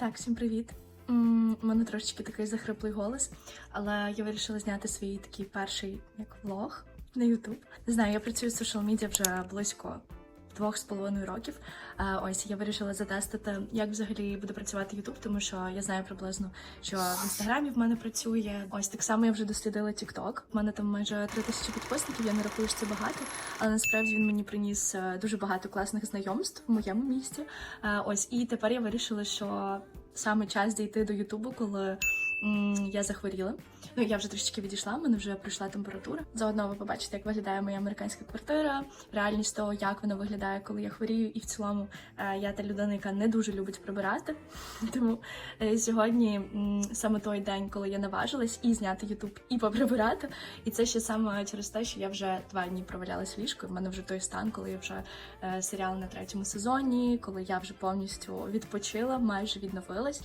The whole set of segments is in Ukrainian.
Так, всім привіт. У мене трошечки такий захриплий голос, але я вирішила зняти свій такий перший як влог на YouTube. Не знаю, я працюю в соціал медіа вже близько двох з половиною років. А, ось я вирішила затестити, як взагалі буде працювати YouTube, тому що я знаю приблизно, що в інстаграмі в мене працює. Ось так само я вже дослідила TikTok. У мене там майже три тисячі підписників. Я не рахую, що це багато, але насправді він мені приніс е, дуже багато класних знайомств в моєму місті. Е, Ось і тепер я вирішила, що саме час дійти до Ютубу, коли я захворіла. Ну я вже трішечки відійшла, мене вже пройшла температура. Заодно ви побачите, як виглядає моя американська квартира, реальність того, як вона виглядає, коли я хворію, і в цілому е, я та людина, яка не дуже любить прибирати. Тому е, сьогодні саме той день, коли я наважилась і зняти Ютуб, і поприбирати. І це ще саме через те, що я вже два дні провалялась і В мене вже той стан, коли я вже е, серіал на третьому сезоні, коли я вже повністю відпочила, майже відновилась.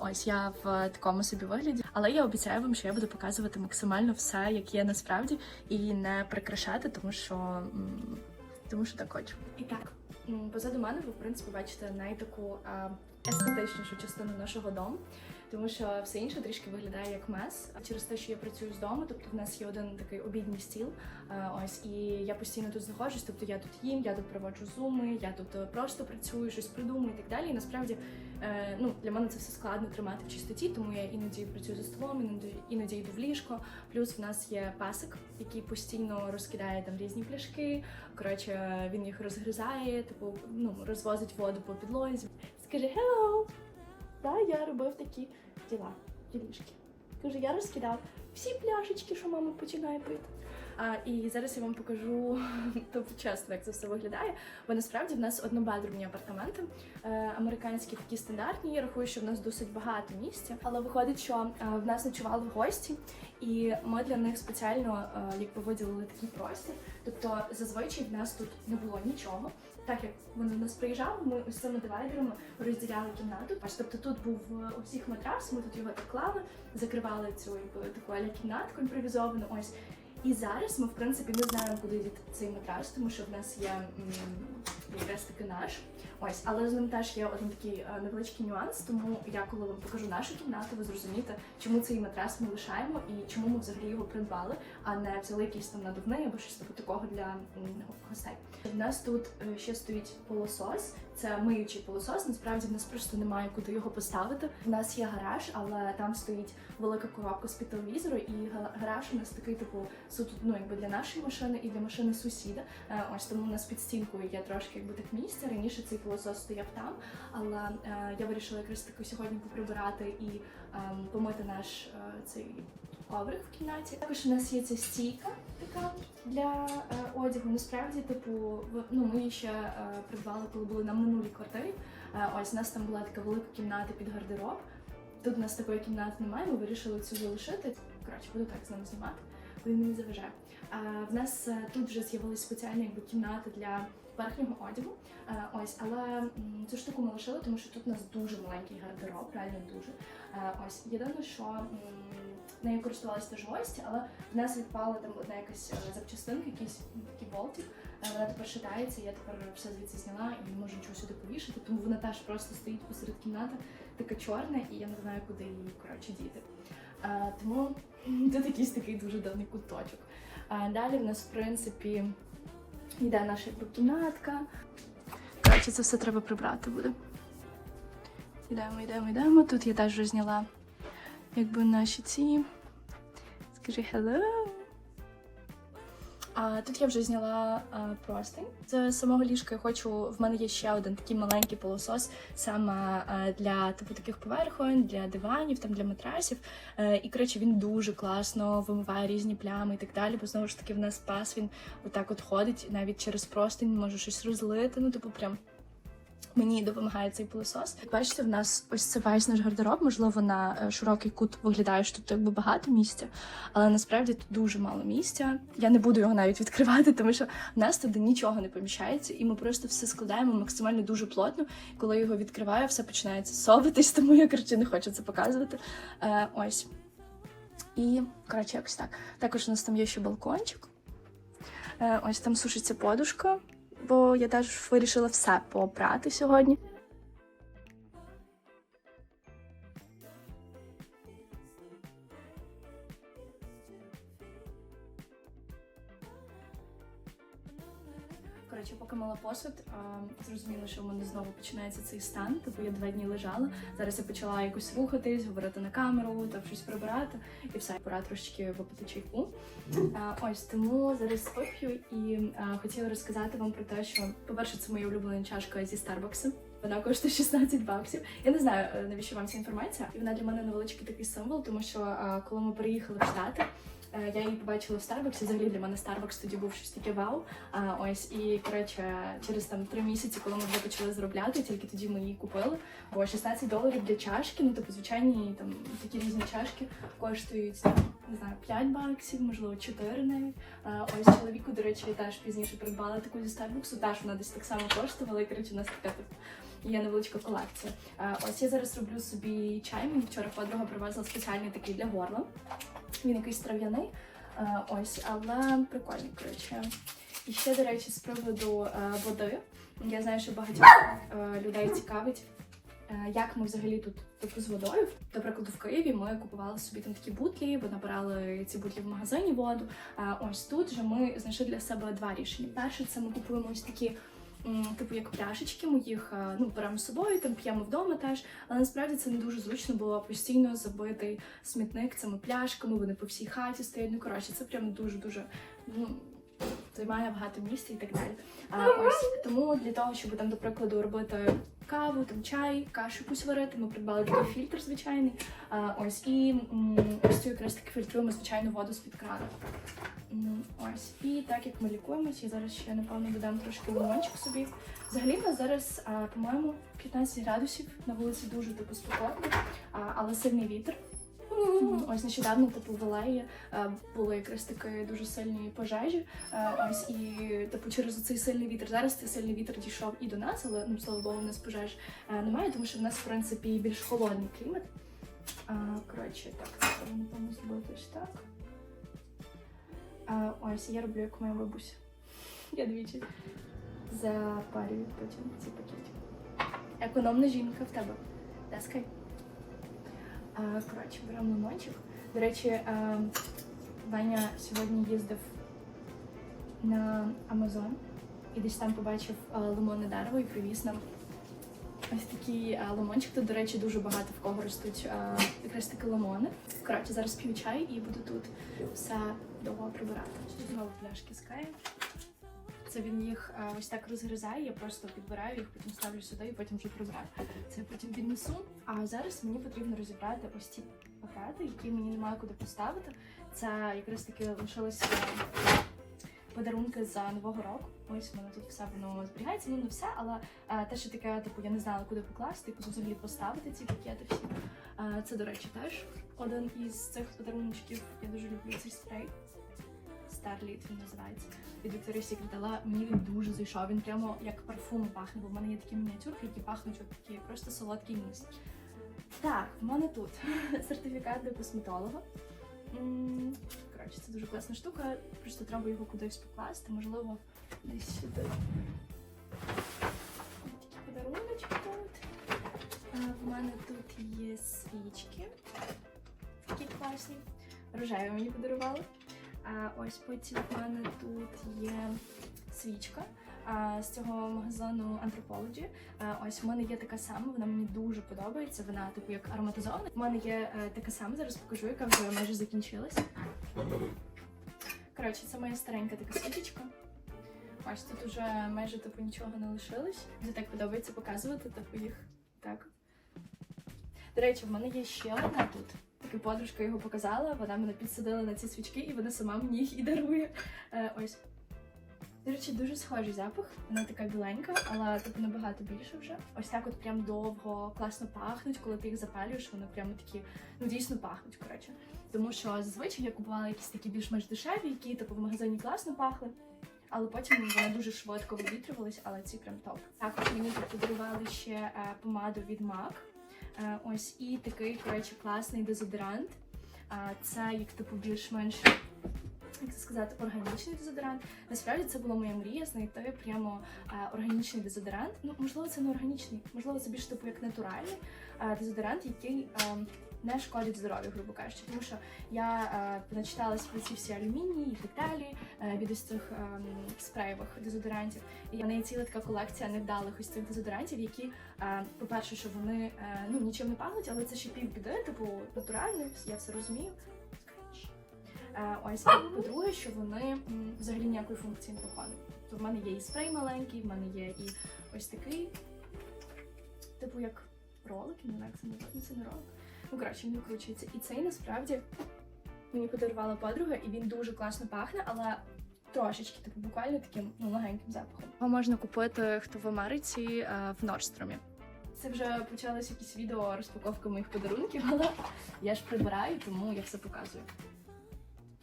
Ось я в такому собі вигляді, але я обіцяю вам, що я буду показувати максимально все, як є насправді, і не прикрашати, тому що тому що так хочу. І так, позаду мене ви в принципі бачите найтаку естетичнішу частину нашого дому. Тому що все інше трішки виглядає як мес. Через те, що я працюю з дому, тобто в нас є один такий обідній стіл. Ось і я постійно тут знаходжусь. Тобто я тут їм, я тут проводжу зуми, я тут е, просто працюю, щось придумую і так далі. І насправді ну для мене це все складно тримати в чистоті, тому я іноді працюю за столом, іноді іноді йду в ліжко. Плюс в нас є песик, який постійно розкидає там різні пляшки. Коротше, він їх розгризає, типу ну розвозить воду по підлозі. Скажи hello! Да, я робив такі діла, ділішки. Кажу, я розкидав всі пляшечки, що мама починає пити. А, і зараз я вам покажу тобто чесно, як це все виглядає. Бо насправді в нас однобедрумні апартаменти, е, американські такі стандартні. Я рахую, що в нас досить багато місця. Але виходить, що е, в нас ночували гості, і ми для них спеціально е, якби виділили такий простір. Тобто зазвичай в нас тут не було нічого. Так як вони до нас приїжджали, ми ось цими дивайдерами розділяли кімнату. Аж тобто тут був у всіх матрас, ми тут його так клали, закривали цю якби таку кімнатку імпровізовану. Ось. І зараз ми, в принципі, не знаємо, куди діти цей матрас, тому що в нас є якраз таки наш. Ось, але з ним теж є один такий е, невеличкий нюанс. Тому я, коли вам покажу нашу кімнату, ви зрозумієте, чому цей матрас ми лишаємо і чому ми взагалі його придбали, а не взяли якийсь там надувний або щось типу такого для гостей. У нас тут е, ще стоїть пилосос. Це миючий пилосос. Насправді в нас просто немає куди його поставити. У нас є гараж, але там стоїть велика коробка з під телевізору, і гараж у нас такий, типу, суто ну якби для нашої машини і для машини сусіда. Е, Ось тому у нас під стінкою є трошки якби так місця. Раніше цей пилосос стояв там, але е, я вирішила якраз таки сьогодні поприбирати і ем, помити наш е, цей коврик в кімнаті. Також у нас є ця стійка така для е, одягу. Насправді, типу, ну ми її ще е, придбали, коли були на минулій квартирі. Е, ось у нас там була така велика кімната під гардероб. Тут у нас такої кімнати немає. Ми вирішили цю залишити. Коротше, буду так з ним знімати, він мені заважає. В нас тут вже з'явилась спеціальна якби кімната для верхнього одягу. Ось, але цю штуку ми лишили, тому що тут у нас дуже маленький гардероб, реально дуже. Ось єдине, що нею користувалися теж гості, але в нас відпала там одна якась е, запчастинка, якийсь такий болтик. Е, Вона тепер шатається, я тепер все звідси зняла і не можу нічого сюди повішати, тому вона теж просто стоїть посеред кімнати, така чорна, і я не знаю, куди її коротше діти. Е, Тому тут якийсь такий дуже давний куточок. А далі в нас, в принципі, йде наша кімнатка. Коротше, це все треба прибрати буде. Йдемо, йдемо, йдемо. Тут я теж вже зняла якби наші ці. Скажи hello. А тут я вже зняла а, простинь. З самого ліжка я хочу. В мене є ще один такий маленький пилосос саме а, для типу таких поверхонь, для диванів, там для матрасів. Е, і коротше він дуже класно вимиває різні плями і так далі. Бо знову ж таки в нас пас він отак от ходить, навіть через простинь може щось розлити. Ну, типу, прям Мені допомагає цей пилосос. Бачите, в нас ось це весь наш гардероб. Можливо, на е, широкий кут виглядає, що тут якби багато місця, але насправді тут дуже мало місця. Я не буду його навіть відкривати, тому що в нас туди нічого не поміщається, і ми просто все складаємо максимально дуже плотно. Коли я його відкриваю, все починається совитись, тому я коротше не хочу це показувати. Е, ось. І коротше, якось так. Також у нас там є ще балкончик. Е, ось там сушиться подушка бо я теж вирішила все попрати сьогодні. Мала посуд, а, зрозуміла, що в мене знову починається цей стан. Типу я два дні лежала. Зараз я почала якось рухатись, говорити на камеру, там щось прибирати, і все, пора трошечки випити чайку. А, ось тому зараз вип'ю і а, хотіла розказати вам про те, що, по-перше, це моя улюблена чашка зі Старбаксу. Вона коштує 16 баксів. Я не знаю, е, навіщо вам ця інформація. І вона для мене невеличкий такий символ, тому що коли ми переїхали в Штати. Е, Я її побачила в Старбаксі. Взагалі для мене Старбакс тоді був щось таке вау. А, ось і коротше, через там три місяці, коли ми вже почали заробляти, тільки тоді ми її купили. Бо 16 доларів для чашки, ну типу звичайні там такі різні чашки коштують не знаю, 5 баксів, можливо, 4 навіть. А, ось чоловіку, до речі, я теж пізніше придбала таку зі Старбаксу. Теж вона десь так само коштувала. І коротше, у нас така типу, є невеличка колекція. Ось я зараз роблю собі чай. Мені вчора подруга привезла спеціальний такий для горла. Він якийсь трав'яний. Е, ось, але прикольний, коротше. І ще, до речі, з приводу е, води. Я знаю, що багатьох е, людей цікавить, як ми взагалі тут типу, з водою. До прикладу, в Києві ми купували собі там такі бутлі, бо набирали ці бутлі в магазині воду. А ось тут же ми знайшли для себе два рішення. Перше, це ми купуємо ось такі. Типу як пляшечки, ми їх е, ну беремо з собою, там п'ємо вдома теж. Але насправді це не дуже зручно, було постійно забитий смітник цими пляшками, вони по всій хаті стоять. Ну коротше, це прям дуже дуже ну, займає багато місця і так далі. А ось тому для того, щоб там, до прикладу, робити каву, там чай, кашу якусь варити, ми придбали такий фільтр звичайний. А, ось і ось цю якраз таки фільтруємо звичайну воду з-під крану. М, Ось. І так як ми лікуємося, я зараз ще напевно додам трошки лимончик собі. Взагалі в нас зараз, по-моєму, 15 градусів на вулиці дуже типу спокійно, але сильний вітер. Ось нещодавно типу в Алеї е, були якраз такі дуже сильні пожежі. Е, Ось і типу через цей сильний вітер. Зараз цей сильний вітер дійшов і до нас, але ну слава Богу, у нас пожеж е, немає, тому що в нас в принципі більш холодний клімат. Коротше, так, напевно зробити ось так. Ось я роблю як моя бабуся. Я двічі запарюю потім ці пакети. Економна жінка в тебе. Таскай. Коротше, беремо лимончик. До речі, е, Ваня сьогодні їздив на Амазон і десь там побачив е, лимонне дерево і привіз нам ось такий е, лимончик. Тут, до речі, дуже багато в кого ростуть якраз таки лимони. Коротше, зараз п'ю чай і буду тут все довго прибирати. Знову пляшки з каєм. Це він їх е, ось так розгризає, я просто підбираю їх, потім ставлю сюди і потім вже прибираю. Це я потім віднесу. А зараз мені потрібно розібрати ось ці пакети, які мені немає куди поставити. Це якраз таки лишилися подарунки за нового року. Ось в мене тут все воно зберігається. Ну не все, але е, те, що таке, типу, я не знала, куди покласти, куди взагалі поставити ці пакети всі. Е, це, до речі, теж один із цих подарунків. Я дуже люблю цей спрей. Starlit він називається від Secret, але мені він дуже зайшов. Він прямо як парфуми пахне, бо в мене є такі мініатюрки, які пахнуть такі просто солодкий ніс. Так, в мене тут сертифікат до косметолога. Коротше, це дуже класна штука. Просто треба його кудись покласти, можливо, десь сюди. Такі подаруночки тут. В мене тут є свічки. Такі класні. Рожеві мені подарували. Ось потім в мене тут є свічка з цього магазину Anthropology. Ось в мене є така сама, вона мені дуже подобається. Вона типу як ароматизована. У мене є е, така сама, зараз покажу, яка вже майже закінчилась. Коротше, це моя старенька така свічечка. Ось тут уже майже типу нічого не лишилось. Мені так подобається показувати, типу їх так. До речі, в мене є ще одна тут. Таки подружка його показала, вона мене підсадила на ці свічки, і вона сама мені їх і дарує. Е, ось. До речі, дуже схожий запах. Вона така біленька, але типу набагато більше вже. Ось так от прям довго класно пахнуть, коли ти їх запалюєш, вони прямо такі, ну дійсно пахнуть, коротше. Тому що зазвичай я купувала якісь такі більш-менш дешеві, які типу в магазині класно пахли. Але потім вони дуже швидко вивітрювалися, але ці прям топ. Також мені подарували ще е, помаду від MAC. Е, ось і такий, коротше, класний дезодорант. А це як типу більш-менш як це сказати, органічний дезодорант. Насправді це була моя мрія знайти прямо е, органічний дезодорант. Ну, можливо, це не органічний, можливо, це більш типу як натуральний е, дезодорант, який е, не шкодить здоров'ю, грубо кажучи. Тому що я е, начиталась про ці всі алюмінії і так е, від ось цих е, спреєвих дезодорантів. І в неї ціла така колекція невдалих ось цих дезодорантів, які, е, по-перше, що вони е, ну нічим не пахнуть, але це ще півбіди, типу натуральний, я все розумію. Е, Ось по-друге, що вони взагалі ніякої функції не виконують. То в мене є і спрей маленький, в мене є і ось такий, типу як ролик, не знаю, як це називається, це не ролик. Ну коротше, він викручується. І цей насправді мені подарувала подруга, і він дуже класно пахне, але трошечки, типу, буквально таким ну, легеньким запахом. Його можна купити хто в Америці е, в Нордстромі. Це вже почалось якісь відео розпаковки моїх подарунків, але я ж прибираю, тому я все показую.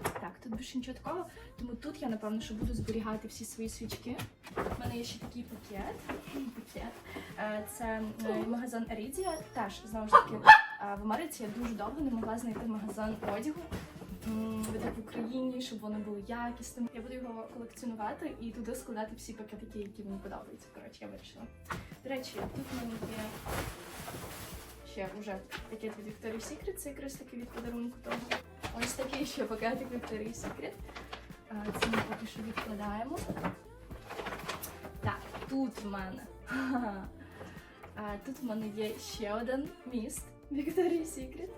Так, тут більше нічого такого. Тому тут я, напевно, що буду зберігати всі свої свічки. У мене є ще такий пакет. пакет. Е, Це е, магазин Ерідія. Теж, знову ж таки, в Америці я дуже довго не могла знайти магазин одягу. м, в Україні, щоб вони були якісними. Я буду його колекціонувати і туди складати всі пакетики, які мені подобаються. Коротше, я вирішила. До речі, тут в мене є ще вже пакет від Victoria's Secret, це якраз таки від подарунку того. Ось такий ще пакетик Victoria's Secret. Це ми поки що відкладаємо. Так, тут в мене. Тут в мене є ще один міст Victoria's Secret.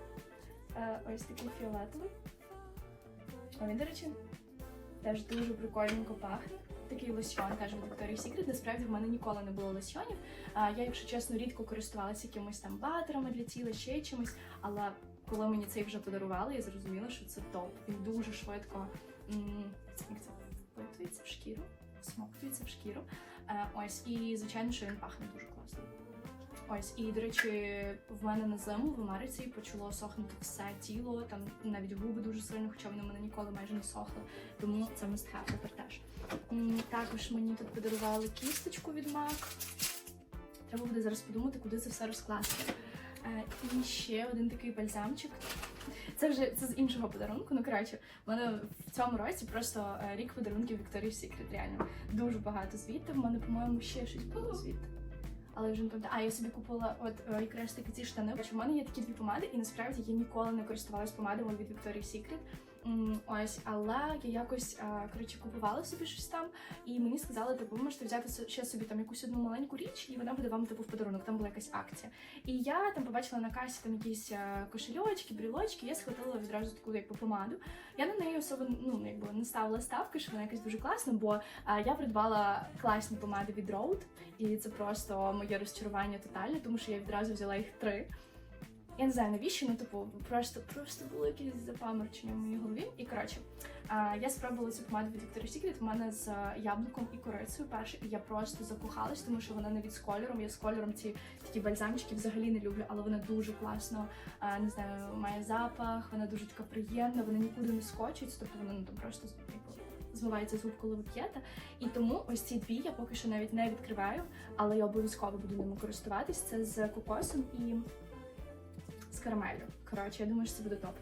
Ось такий фіолетовий. А він, до речі, теж дуже прикольненько пахне. Такий лосьон, каже Victoria's Secret. Насправді в мене ніколи не було лосьонів. А, Я, якщо чесно, рідко користувалася якимось там батерами для тіла, ще чимось, але коли мені цей вже подарували, я зрозуміла, що це топ. Він дуже швидко як це, впитується в шкіру, смоктується в шкіру. Е, ось, і звичайно, що він пахне дуже класно. Ось, і до речі, в мене на зиму в Америці почало сохнути все тіло, там навіть губи дуже сильно, хоча вони в мене ніколи майже не сохли. Тому це must тепер теж. Також мені тут подарували кісточку від MAC. Треба буде зараз подумати, куди це все розкласти. Е, І ще один такий бальзамчик. Це вже це з іншого подарунку. Ну коротше, в мене в цьому році просто е, рік подарунків Victoria's Secret, реально. Дуже багато звідти. В мене, по-моєму, ще щось було звідти. Але вже не пам'ятаю. А я собі купила от е, якраз таки ці штани. В мене є такі дві помади, і насправді я ніколи не користувалась помадами від Victoria's Secret. Ось, але я якось коротше купувала собі щось там, і мені сказали, типу, ви можете взяти ще собі там якусь одну маленьку річ, і вона буде вам типу в подарунок. Там була якась акція. І я там побачила на касі там якісь кошельочки, брілочки. Я схватила відразу таку якби помаду. Я на неї особо ну якби не ставила ставки, що вона якась дуже класна, бо я придбала класні помади від Rode, і це просто моє розчарування тотальне, тому що я відразу взяла їх три. Я не знаю навіщо, ну типу, просто просто було якесь запаморчення в моїй голові. І коротше, я спробувала цю помаду від Victoria's Secret. В мене з е, яблуком і корицею перше, і я просто закохалась, тому що вона навіть з кольором. Я з кольором ці такі бальзамчики взагалі не люблю, але вона дуже класно, а, не знаю, має запах, вона дуже така приємна, вона нікуди не скочить, тобто вона ну там просто типу, змивається з губ, коли ви. І тому ось ці дві я поки що навіть не відкриваю, але я обов'язково буду ними користуватись. Це з кокосом і карамеллю. Коротше, я думаю, що це буде топ.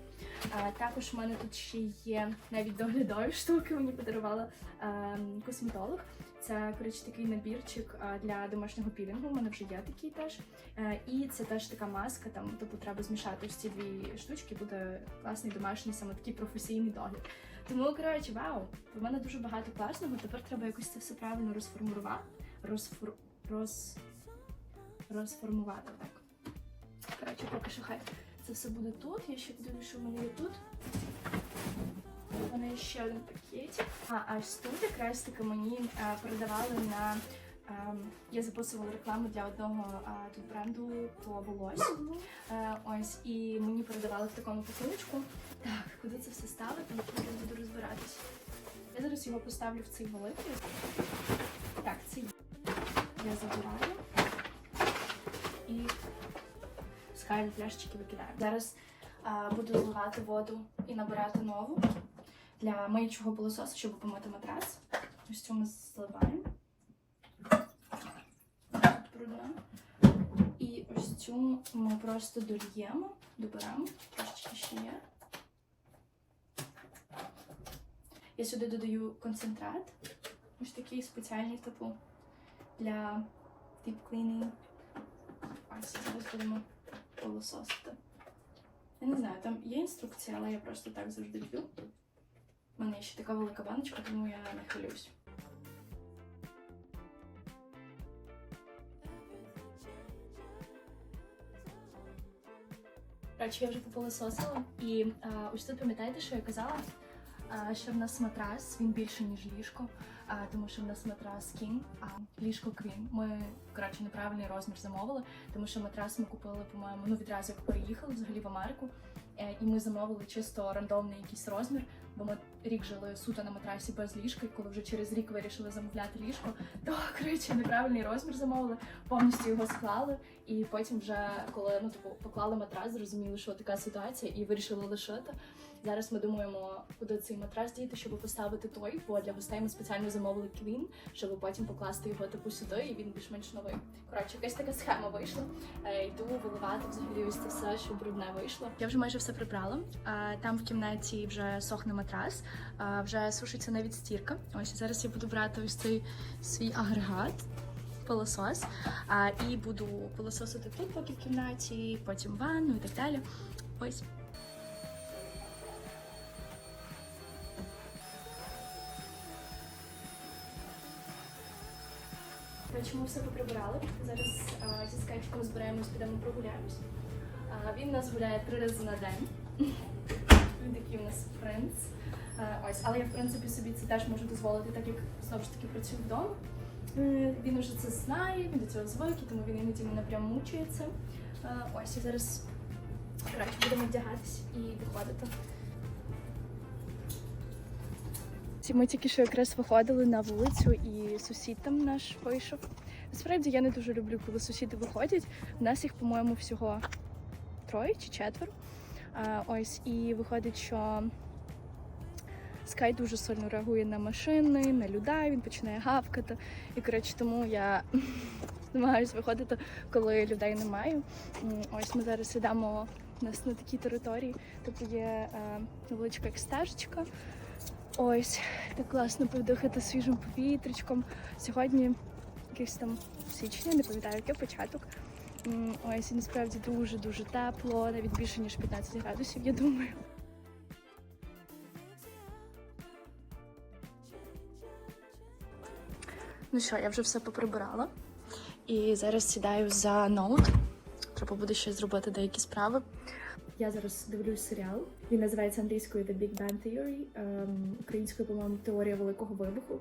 А, також в мене тут ще є навіть доглядові штуки. Мені подарувала ем, косметолог. Це коротше такий набірчик а, для домашнього пілінгу. У мене вже є такий теж. Е, і це теж така маска. Там типу треба змішати ось ці дві штучки. Буде класний домашній саме такий професійний догляд. Тому коротше, вау, в мене дуже багато класного. Тепер треба якось це все правильно розформувати. Розфор... Роз... розформувати так. Коротше, поки що хай це все буде тут. Я ще подивлюся, що в мене є тут. У мене ще один пакетик. А, а ось тут якраз таки мені е, передавали на. е, я записувала рекламу для одного е, тут бренду по волоссю. Е, ось, і мені передавали в такому пакуночку. Так, куди це все ставити? Я буду розбиратись. Я зараз його поставлю в цей великий. Так, цей я забираю. І скайлі пляшечки викидаю. Зараз а, буду зливати воду і набирати нову для миючого пилососу, щоб помити матрас. Ось цю ми зливаємо. Брудна. І ось цю ми просто дольємо, доберемо, трошечки ще є. Я сюди додаю концентрат. Ось такий спеціальний, типу, для deep cleaning. Ось зараз будемо пилососити. Я не знаю, там є інструкція, але я просто так завжди п'ю. У мене ще така велика баночка, тому я не хвилююсь. Коротше, я вже попилососила. І а, ось тут пам'ятаєте, що я казала? Що в нас матрас, він більше, ніж ліжко, тому що в нас матрас King, а ліжко Queen. Ми, коротше, неправильний розмір замовили, тому що матрас ми купили, по-моєму, ну відразу як переїхали взагалі в Америку. Е, І ми замовили чисто рандомний якийсь розмір, бо ми рік жили суто на матрасі без ліжка, і коли вже через рік вирішили замовляти ліжко, то коротше неправильний розмір замовили, повністю його склали. І потім, вже коли ну типу поклали матрас, зрозуміли, що така ситуація, і вирішили лишити. Зараз ми думаємо, куди цей матрас діти, щоб поставити той, бо для гостей ми спеціально замовили квін, щоб потім покласти його типу сюди, і він більш-менш новий. Коротше, якась така схема вийшла. Е, Йду виливати взагалі ось це все, щоб брудне вийшло. Я вже майже все прибрала. Е, Там в кімнаті вже сохне матрас, е, вже сушиться навіть стірка. Ось зараз я буду брати ось цей свій агрегат. Пилосос, і буду пилососити тут, поки в кімнаті, потім ванну і так далі. Ось. Коротше, ми все поприбирали. Зараз а, зі скайчиком збираємось, підемо прогуляємось. А, він нас гуляє три рази на день. Він такий у нас принц. А, ось, але я в принципі собі це теж можу дозволити, так як знову ж таки працюю вдома. Е, Він уже це знає, він до цього звик, тому він іноді мене прям мучується. А, ось, і зараз коротше, будемо вдягатись і виходити. Ми тільки що якраз виходили на вулицю, і сусід там наш вийшов. Насправді я не дуже люблю, коли сусіди виходять. У нас їх, по-моєму, всього троє чи четверо. А, ось, і виходить, що Скай дуже сильно реагує на машини, на людей, він починає гавкати. І коротше, тому я намагаюся виходити, коли людей немає. Ось ми зараз йдемо у нас на такій території. Тобто є е, невеличка як стежечка. Ось так класно подихати свіжим повітрячком. Сьогодні якийсь там січня, не пам'ятаю, який початок. Ось і насправді дуже дуже тепло, навіть більше ніж 15 градусів, я думаю. Ну що, я вже все поприбирала. І зараз сідаю за ноут. Треба буде ще зробити деякі справи. Я зараз дивлюсь серіал. Він називається англійською The Big Bang Theory, ем, українською, по-моєму, теорія великого вибуху.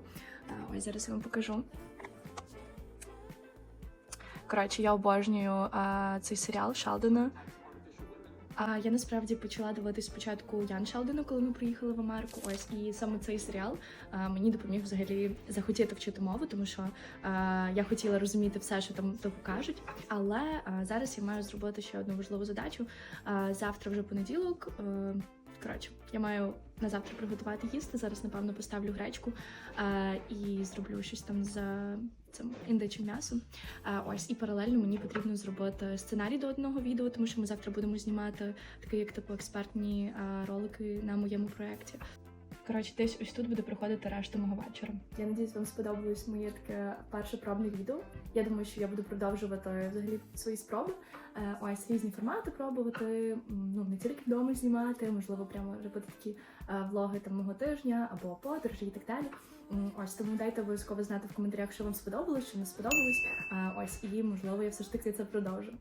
Е, ось зараз я вам покажу. Коротше, я обожнюю е, цей серіал Шелдона. А я насправді почала дивитись спочатку Ян Шелдона, коли ми приїхали в Америку. Ось і саме цей серіал а, мені допоміг взагалі захотіти вчити мову, тому що а, я хотіла розуміти все, що там то кажуть. Але а, зараз я маю зробити ще одну важливу задачу. А, завтра вже понеділок. е, Коротше, я маю на завтра приготувати їсти. Зараз, напевно, поставлю гречку а, і зроблю щось там з цим індичим м'ясом. А, ось і паралельно мені потрібно зробити сценарій до одного відео, тому що ми завтра будемо знімати такі, як типу експертні а, ролики на моєму проєкті. Коротше, десь ось тут буде проходити решта мого вечора. Я надіюсь, вам сподобалось моє таке перше пробне відео. Я думаю, що я буду продовжувати взагалі свої спроби. Е, Ось різні формати пробувати. Ну не тільки вдома знімати, можливо, прямо робити такі е, влоги там мого тижня або подорожі і так далі. Ось тому дайте обов'язково знати в коментарях, що вам сподобалось, що не сподобалось. Е, Ось і можливо я все ж таки це продовжу.